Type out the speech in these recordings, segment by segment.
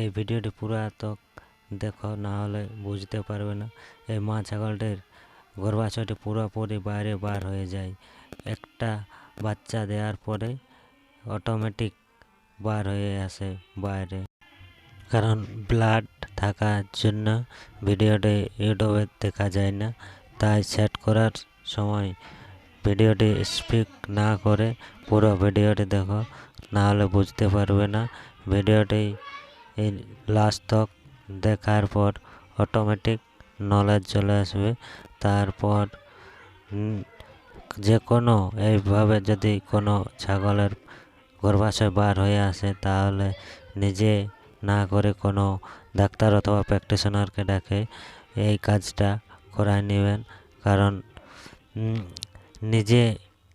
এই ভিডিওটি পুরো পুরাতক দেখো না হলে বুঝতে পারবে না। এই মা ছাগলটির গর্ভাশয়টি পুরোপুরি বাইরে বার হয়ে যায়। একটা বাচ্চা দেওয়ার পরে অটোমেটিক বার হয়ে আসে বাইরে। কারণ ব্লাড থাকার জন্য ভিডিওটি ইউটিউবে দেখা যায় না। তাই সেট করার সময় ভিডিওটি স্পিক না করে পুরো ভিডিওটি দেখো না হলে বুঝতে পারবে না। ভিডিওটি লাস্ট দেখার পর অটোমেটিক নলেজ চলে আসবে। তারপর যে কোনো এইভাবে যদি কোনো ছাগলের গর্ভাশয় বার হয়ে আসে, তাহলে নিজে না করে কোনো ডাক্তার অথবা প্র্যাকটিশনারকে ডাকে এই কাজটা করায় নেবেন। কারণ নিজে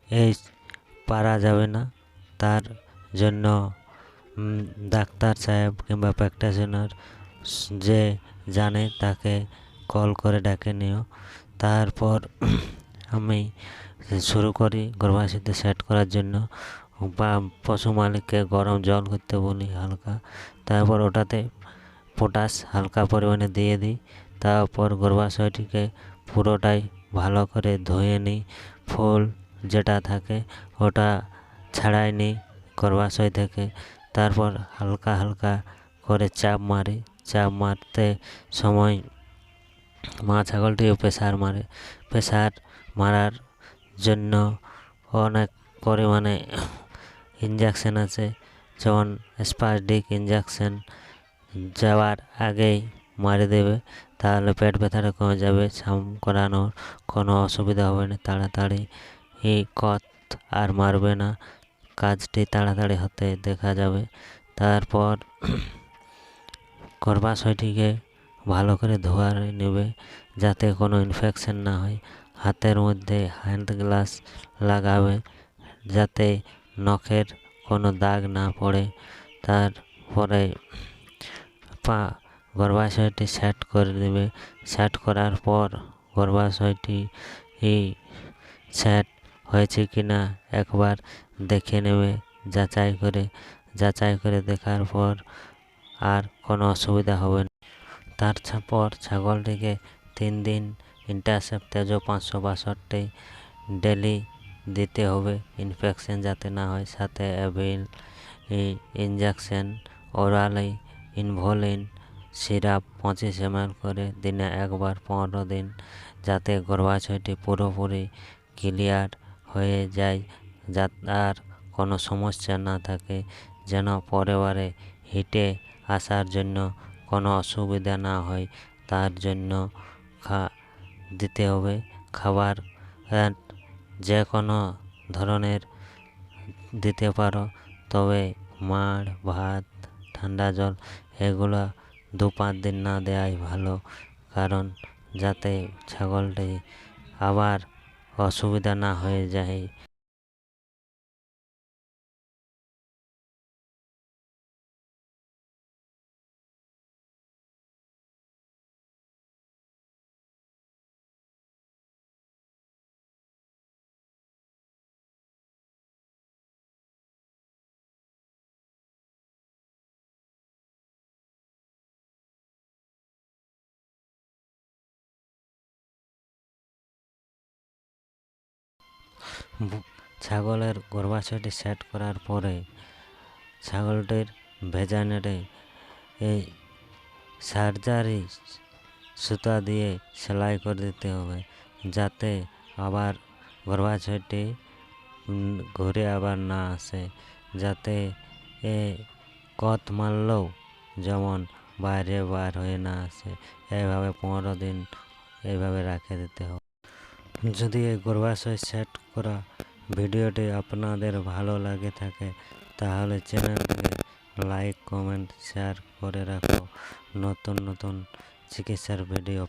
এই পারা যাবে না। তার জন্য ডাক্তার সাহেব কিংবা প্র্যাকটিশনার যে জানে তাকে কল করে ডাকে নিও। তারপর আমি শুরু করি গর্ভাশয়তে সেট করার জন্য। বা পশু মালিককে গরম জল করতে বলি হালকা। তারপর ওটাতে পটাশ হালকা পরিমাণে দিয়ে দিই। তারপর গর্ভাশয়টিকে পুরোটাই ভালো করে ধুয়ে নিই। ফুল যেটা থাকে ওটা ছাড়াই নিই গর্ভাশয় থেকে। তারপর হালকা হালকা করে চাপ মারে, চাপ মারতে সময় মা ছাগলটিও প্রেসার মারে। প্রেসার মারার জন্য অনেক পরিমাণে ইঞ্জেকশন আছে, যেমন স্পাসডিক ইঞ্জেকশন যাওয়ার আগেই মারি দেবে, তাহলে পেট ব্যথাটা কমে যাবে, ছাম করানোর কোনো অসুবিধা হবে না, তাড়াতাড়ি কত আর মারবে না। কাজটি তাড়াতাড়ি হতে দেখা যাবে। তারপর গর্ভাশয়টিকে ভালো করে ধোয়ার নেবে যাতে কোনো ইনফেকশন না হয়। হাতের মধ্যে হ্যান্ড গ্লাস লাগাবে যাতে নখের কোনো দাগ না পড়ে। তারপরে পা গর্ভাশয়টি সেট করে দেবে সেট করার পর গর্ভাশয়টি সেট হয়েছে কি না, একবার দেখে নেবে যাচাই করে। যাচাই করে দেখার পর আর কোনো অসুবিধা হবে না। তার পর ছাগলটিকে তিন দিন ইন্টারসেপ্ট তেজো পাঁচশো বাষট্টি ডেলি দিতে হবে। ইনফেকশন যাতে না হয়, সাথে অ্যাভিল ইঞ্জেকশন ওরালি ইনভোলিন, সিরাপ পঁচিশ এম করে দিনে একবার পনেরো দিন, যাতে গর্ভাশয়টি পুরোপুরি ক্লিয়ার হয়ে যায় যাতে আর কোনো সমস্যা না থাকে, যেন পরেবারে হিটে আসার জন্য কোনো অসুবিধা না হয়। তার জন্য খা, দিতে হবে খাবার যে কোনো ধরনের দিতে পারো। তবে মাড়, ভাত, ঠান্ডা জল এগুলো দু পাঁচ দিন না দেওয়াই ভালো, কারণ যাতে ছাগলটি আবার অসুবিধা না হয়ে যায়। ছাগলের গর্ভাশয়টি সেট করার পরে ছাগলটির ভেজানেটে এই সার্জারি সুতা দিয়ে সেলাই করে দিতে হবে, যাতে আবার গর্ভাশয়টি ঘুরে আবার না আসে, যাতে এ কত মারলেও যেমন বাইরে বার হয়ে না আসে। এইভাবে পনেরো দিন এইভাবে রাখে দিতে হবে। যদি এই গর্ভাশয় সেট করা ভিডিওটি আপনাদের ভালো লাগে থাকে, তাহলে চ্যানেলটিকে লাইক কমেন্ট শেয়ার করে রাখো। নতুন নতুন চিকিৎসার ভিডিও